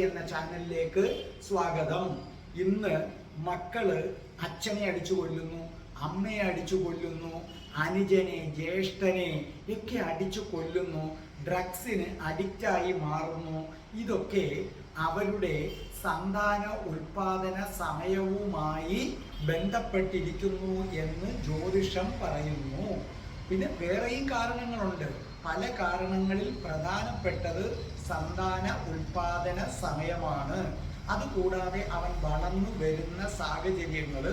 എന്ന ചാനലിലേക്ക് സ്വാഗതം. ഇന്ന് മക്കൾ അച്ഛനെ അടിച്ചു കൊല്ലുന്നു അമ്മയെ അടിച്ചു കൊല്ലുന്നു അനുജനെ ജ്യേഷ്ഠനെ ഒക്കെ അടിച്ചു കൊല്ലുന്നു ഡ്രഗ്സിന് അഡിക്റ്റായി മാറുന്നു. ഇതൊക്കെ അവരുടെ സന്താന ഉൽപാദന സമയവുമായി ബന്ധപ്പെട്ടിരിക്കുന്നു എന്ന് ജ്യോതിഷം പറയുന്നു. പിന്നെ വേറെയും കാരണങ്ങളുണ്ട്. പല കാരണങ്ങളിൽ പ്രധാനപ്പെട്ടത് സന്താന ഉൽപാദന സമയമാണ്. അതുകൂടാതെ അവൻ വളർന്നു വരുന്ന സാഹചര്യങ്ങൾ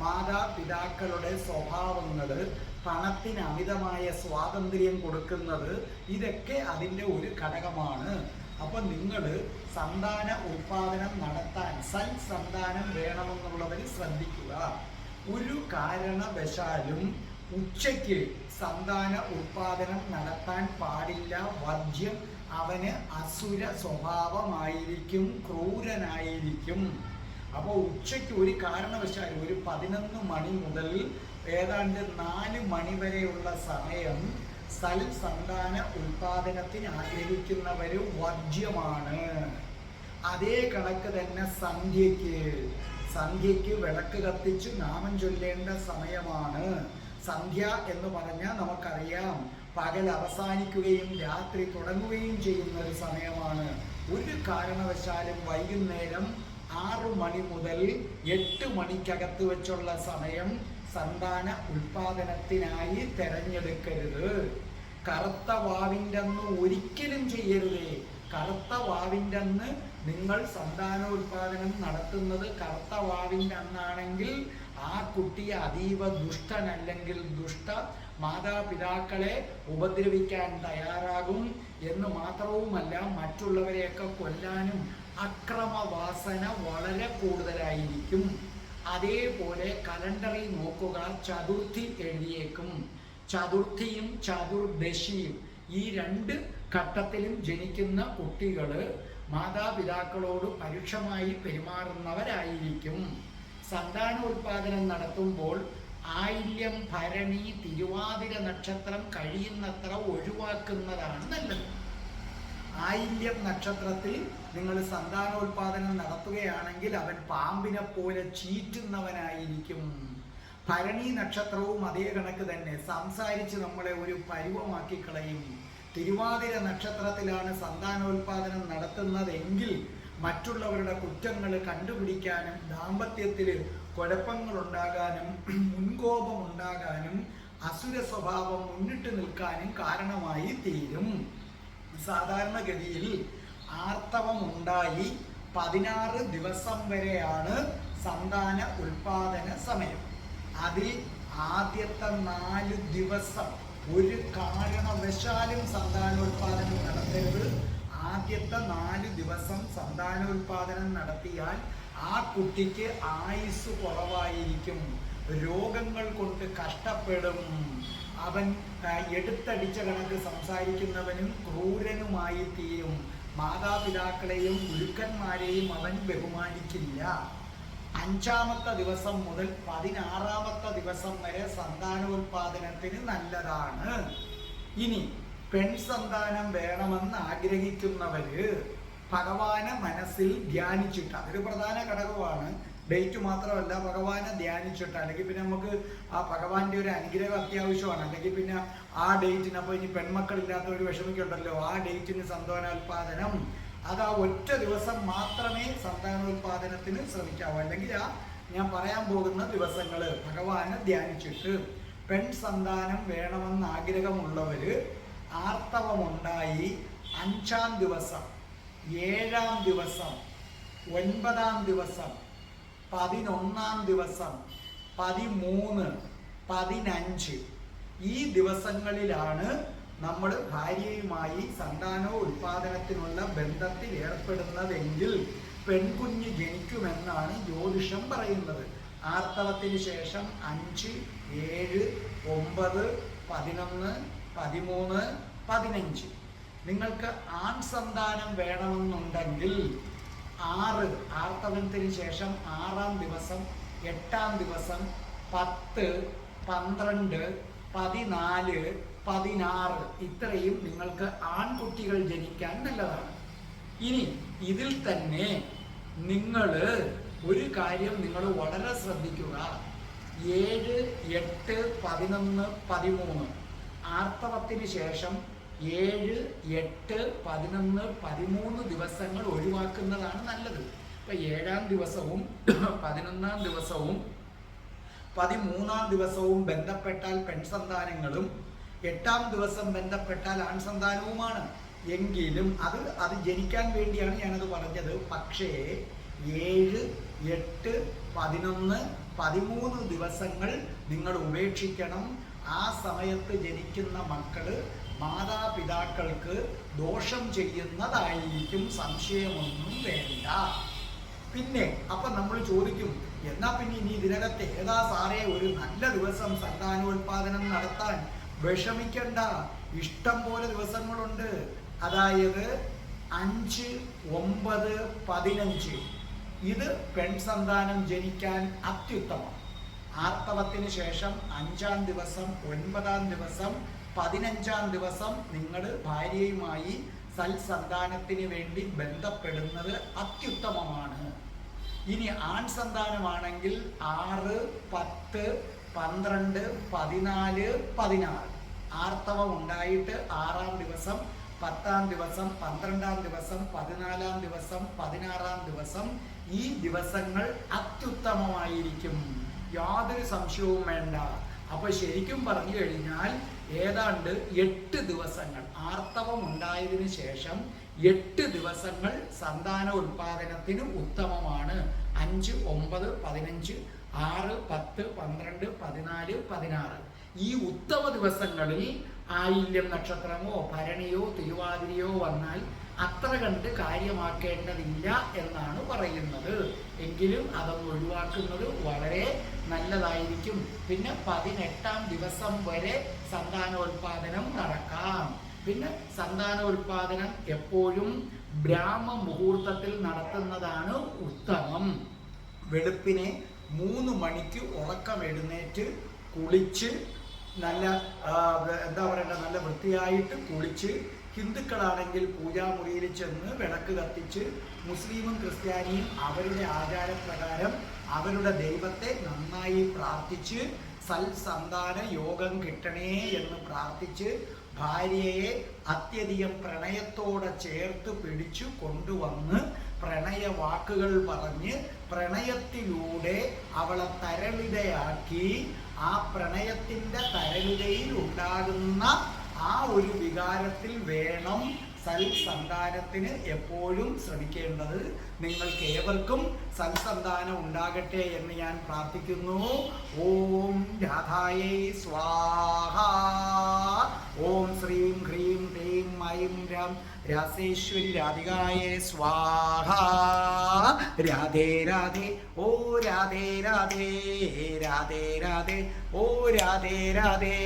മാതാപിതാക്കളുടെ സ്വഭാവങ്ങൾ പണത്തിന് അമിതമായ സ്വാതന്ത്ര്യം കൊടുക്കുന്നത് ഇതൊക്കെ അതിന്റെ ഒരു ഘടകമാണ്. അപ്പം നിങ്ങൾ സന്താന ഉൽപാദനം നടത്താൻ സൽ സന്താനം വേണമെന്നുള്ളവർ ശ്രദ്ധിക്കുക. ഒരു കാരണവശാലും ഉച്ചയ്ക്ക് സന്താന ഉൽപാദനം നടത്താൻ പാടില്ല. വർജ്യം അവന് അസുര സ്വഭാവമായിരിക്കും ക്രൂരനായിരിക്കും. അപ്പോൾ ഉച്ചയ്ക്ക് ഒരു കാരണവശാലും ഒരു പതിനൊന്ന് മണി മുതൽ ഏതാണ്ട് നാല് മണി വരെയുള്ള സമയം സൽ സന്താന ഉൽപാദനത്തിന് ആഗ്രഹിക്കുന്നവര് വർജ്യമാണ്. അതേ കണക്ക് തന്നെ സന്ധ്യയ്ക്ക്. സന്ധ്യയ്ക്ക് വിളക്ക് കത്തിച്ച് നാമം ചൊല്ലേണ്ട സമയമാണ്. സന്ധ്യ എന്ന് പറഞ്ഞാൽ നമുക്കറിയാം പകൽ അവസാനിക്കുകയും രാത്രി തുടങ്ങുകയും ചെയ്യുന്ന ഒരു സമയമാണ്. ഒരു കാരണവശാലും വൈകുന്നേരം ആറു മണി മുതൽ എട്ട് മണിക്കകത്ത് വെച്ചുള്ള സമയം സന്താന ഉൽപാദനത്തിനായി തെരഞ്ഞെടുക്കരുത്. കറുത്ത വാവിന്റെ അന്ന് ഒരിക്കലും ചെയ്യരുതേ. കറുത്ത വാവിന്റെ അന്ന് നിങ്ങൾ സന്താനോൽപാദനം നടത്തുന്നത് കറുത്ത വാവിന്റെ അന്നാണെങ്കിൽ ആ കുട്ടി അതീവ ദുഷ്ടനല്ലെങ്കിൽ ദുഷ്ട മാതാപിതാക്കളെ ഉപദ്രവിക്കാൻ തയ്യാറാകും എന്ന് മാത്രവുമല്ല മറ്റുള്ളവരെയൊക്കെ കൊല്ലാനും അക്രമവാസന വളരെ കൂടുതലായിരിക്കും. അതേപോലെ കലണ്ടറിൽ നോക്കുക ചതുർത്ഥി എഴുതിയേക്കും. ചതുർത്ഥിയും ചതുർദശിയും ഈ രണ്ട് ഘട്ടത്തിലും ജനിക്കുന്ന കുട്ടികൾ മാതാപിതാക്കളോട് പരുക്ഷമായി പെരുമാറുന്നവരായിരിക്കും. സന്താനോൽപാദനം നടത്തുമ്പോൾ ആയില്യം ഭരണി തിരുവാതിര നക്ഷത്രം കഴിയുന്നത്ര ഒഴിവാക്കുന്നതാണ് നല്ലത്. ആയില്യം നക്ഷത്രത്തിൽ നിങ്ങൾ സന്താനോൽപാദനം നടത്തുകയാണെങ്കിൽ അവൻ പാമ്പിനെ പോലെ ചീറ്റുന്നവനായിരിക്കും. ഭരണി നക്ഷത്രവും അതേ കണക്ക് തന്നെ. സംസാരിച്ച് നമ്മളെ ഒരു പരുവമാക്കി കളയും. തിരുവാതിര നക്ഷത്രത്തിലാണ് സന്താനോൽപാദനം നടത്തുന്നതെങ്കിൽ മറ്റുള്ളവരുടെ കുറ്റങ്ങൾ കണ്ടുപിടിക്കാനും ദാമ്പത്യത്തിൽ കുഴപ്പങ്ങൾ ഉണ്ടാകാനും മുൻകോപം ഉണ്ടാകാനും അസുര സ്വഭാവം മുന്നിട്ട് നിൽക്കാനും കാരണമായി തീരും. സാധാരണഗതിയിൽ ആർത്തവം ഉണ്ടായി പതിനാറ് ദിവസം വരെയാണ് സന്താന ഉൽപാദന സമയം. അതിൽ ആദ്യത്തെ നാല് ദിവസം ഒരു കാരണവശാലും സന്താനോൽപാദനം നടത്തരുത്. ആദ്യത്തെ നാല് ദിവസം സന്താനോൽപാദനം നടത്തിയാൽ ആ കുട്ടിക്ക് ആയുസ് കുറവായിരിക്കും. രോഗങ്ങൾ കൊണ്ട് കഷ്ടപ്പെടും. അവൻ എടുത്തടിച്ച കണക്ക് സംസാരിക്കുന്നവനും ക്രൂരനുമായി തീരും. മാതാപിതാക്കളെയും ഗുരുക്കന്മാരെയും അവൻ ബഹുമാനിക്കില്ല. അഞ്ചാമത്തെ ദിവസം മുതൽ പതിനാറാമത്തെ ദിവസം വരെ സന്താനോത്പാദനത്തിന് നല്ലതാണ്. ഇനി പെൺ സന്താനം വേണമെന്ന് ആഗ്രഹിക്കുന്നവര് ഭഗവാനെ മനസ്സിൽ ധ്യാനിച്ചിട്ട് അതൊരു പ്രധാന ഘടകമാണ്. ഡേറ്റ് മാത്രമല്ല ഭഗവാനെ ധ്യാനിച്ചിട്ട് അല്ലെങ്കിൽ പിന്നെ നമുക്ക് ആ ഭഗവാന്റെ ഒരു അനുഗ്രഹം അത്യാവശ്യമാണ്. അല്ലെങ്കിൽ പിന്നെ ആ ഡേറ്റിന് അപ്പോൾ ഇനി ഒരു വിഷമിക്കുണ്ടല്ലോ ആ ഡേറ്റിന് സന്താനോൽപാദനം. അത് ആ ഒറ്റ ദിവസം മാത്രമേ സന്താനോൽപാദനത്തിന് ശ്രമിക്കാവൂ. അല്ലെങ്കിൽ ആ ഞാൻ പറയാൻ പോകുന്ന ദിവസങ്ങൾ ഭഗവാനെ ധ്യാനിച്ചിട്ട് പെൺ സന്താനം വേണമെന്ന് ആഗ്രഹമുള്ളവര് ആർത്തവമുണ്ടായി അഞ്ചാം ദിവസം ഏഴാം ദിവസം ഒൻപതാം ദിവസം പതിനൊന്നാം ദിവസം പതിമൂന്ന് പതിനഞ്ച് ഈ ദിവസങ്ങളിലാണ് നമ്മൾ ഭാര്യയുമായി സന്താനോ ഉൽപാദനത്തിനുള്ള ബന്ധത്തിൽ ഏർപ്പെടുന്നതെങ്കിൽ പെൺകുഞ്ഞ് ജനിക്കുമെന്നാണ് ജ്യോതിഷം പറയുന്നത്. ആർത്തവത്തിന് ശേഷം അഞ്ച് ഏഴ് ഒമ്പത് പതിനൊന്ന് പതിമൂന്ന് പതിനഞ്ച്. നിങ്ങൾക്ക് ആൺ സന്താനം വേണമെന്നുണ്ടെങ്കിൽ ആറ് ആർത്തവത്തിന് ശേഷം ആറാം ദിവസം എട്ടാം ദിവസം പത്ത് പന്ത്രണ്ട് പതിനാല് പതിനാറ്. ഇത്രയും നിങ്ങൾക്ക് ആൺകുട്ടികൾ ജനിക്കാൻ നല്ലതാണ്. ഇനി ഇതിൽ തന്നെ നിങ്ങൾ ഒരു കാര്യം നിങ്ങൾ വളരെ ശ്രദ്ധിക്കുക. ഏഴ് എട്ട് പതിനൊന്ന് പതിമൂന്ന്. ആർത്തവത്തിന് ശേഷം ഏഴ് എട്ട് പതിനൊന്ന് പതിമൂന്ന് ദിവസങ്ങൾ ഒഴിവാക്കുന്നതാണ് നല്ലത്. ഇപ്പൊ ഏഴാം ദിവസവും പതിനൊന്നാം ദിവസവും പതിമൂന്നാം ദിവസവും ബന്ധപ്പെട്ടാൽ പെൺസന്താനങ്ങളും എട്ടാം ദിവസം ബന്ധപ്പെട്ടാൽ ആൺസന്താനവുമാണ്. എങ്കിലും അത് അത് ജനിക്കാൻ വേണ്ടിയാണ് ഞാനത് പറഞ്ഞത്. പക്ഷേ ഏഴ് എട്ട് പതിനൊന്ന് പതിമൂന്ന് ദിവസങ്ങൾ നിങ്ങൾ ഉപേക്ഷിക്കണം. ആ സമയത്ത് ജനിക്കുന്ന മക്കൾ മാതാപിതാക്കൾക്ക് ദോഷം ചെയ്യുന്നതായിരിക്കും സംശയമൊന്നും വേണ്ട. പിന്നെ അപ്പൊ നമ്മൾ ചോദിക്കും എന്നാ പിന്നെ ഇനി ഇതിനകത്ത് ഏതാ സാറേ ഒരു നല്ല ദിവസം സന്താനോൽപാദനം നടത്താൻ വിഷമിക്കണ്ട. ഇഷ്ടം പോലെ ദിവസങ്ങളുണ്ട്. അതായത് അഞ്ച് ഒമ്പത് പതിനഞ്ച്. ഇത് പെൺസന്താനം ജനിക്കാൻ അത്യുത്തമം. ആർത്തവത്തിന് ശേഷം അഞ്ചാം ദിവസം ഒൻപതാം ദിവസം പതിനഞ്ചാം ദിവസം നിങ്ങൾ ഭാര്യയുമായി സൽസന്താനത്തിന് വേണ്ടി ബന്ധപ്പെടുന്നത് അത്യുത്തമമാണ്. ഇനി ആൺ സന്താനമാണെങ്കിൽ ആറ് പത്ത് പന്ത്രണ്ട് പതിനാല് പതിനാറ്. ആർത്തവം ഉണ്ടായിട്ട് ആറാം ദിവസം പത്താം ദിവസം പന്ത്രണ്ടാം ദിവസം പതിനാലാം ദിവസം പതിനാറാം ദിവസം ഈ ദിവസങ്ങൾ അത്യുത്തമമായിരിക്കും. യാതൊരു സംശയവും വേണ്ട. അപ്പൊ ശരിക്കും പറഞ്ഞു കഴിഞ്ഞാൽ ഏതാണ്ട് എട്ട് ദിവസങ്ങൾ ആർത്തവം ഉണ്ടായതിനു ശേഷം എട്ട് ദിവസങ്ങൾ സന്താന ഉൽപാദനത്തിന് ഉത്തമമാണ്. അഞ്ച് ഒമ്പത് പതിനഞ്ച് ആറ് പത്ത് പന്ത്രണ്ട് പതിനാല് പതിനാറ്. ഈ ഉത്തമ ദിവസങ്ങളിൽ ആയില്യം നക്ഷത്രമോ ഭരണിയോ തിരുവാതിരയോ വന്നാൽ അത്ര കണ്ട് കാര്യമാക്കേണ്ടതില്ല എന്നാണ് പറയുന്നത്. എങ്കിലും അതൊന്ന് ഒഴിവാക്കുന്നത് വളരെ നല്ലതായിരിക്കും. പിന്നെ പതിനെട്ടാം ദിവസം വരെ സന്താനോൽപാദനം നടക്കാം. പിന്നെ സന്താനോൽപാദനം എപ്പോഴും ബ്രാഹ്മ മുഹൂർത്തത്തിൽ നടത്തുന്നതാണ് ഉത്തമം. വെളുപ്പിനെ മൂന്ന് മണിക്ക് ഉറക്കം എഴുന്നേറ്റ് കുളിച്ച് നല്ല എന്താ പറയണ്ട നല്ല വൃത്തിയായിട്ട് കുളിച്ച് ഹിന്ദുക്കളാണെങ്കിൽ പൂജാമുറിയിൽ ചെന്ന് വിളക്ക് കത്തിച്ച് മുസ്ലിമും ക്രിസ്ത്യാനിയും അവരുടെ ആചാരപ്രകാരം അവരുടെ ദൈവത്തെ നന്നായി പ്രാർത്ഥിച്ച് സൽസന്താന യോഗം കിട്ടണേ എന്ന് പ്രാർത്ഥിച്ച് ഭാര്യയെ അത്യധികം പ്രണയത്തോടെ ചേർത്ത് പിടിച്ചു കൊണ്ടുവന്ന് പ്രണയ വാക്കുകൾ പറഞ്ഞ് പ്രണയത്തിലൂടെ അവളെ തരളിതയാക്കി ആ പ്രണയത്തിന്റെ തരളിതയിൽ ഉണ്ടാകുന്ന ആ ഒരു വികാരത്തിൽ വേണം സൽസന്താനത്തിന് എപ്പോഴും ശ്രമിക്കേണ്ടത്. നിങ്ങൾക്ക് ഏവർക്കും സൽസന്താനം ഉണ്ടാകട്ടെ എന്ന് ഞാൻ പ്രാർത്ഥിക്കുന്നു. ഓം രാധായേ സ്വാഹ. ഓം ശ്രീം ഹ്രീം ഹ്രീം ഐം രാം രാസേശ്വരി രാധികായേ സ്വാഹ. രാധേ രാധേ ഓ രാധേ രാധേ രാധേ രാധേ ഓ രാധേ രാധേ.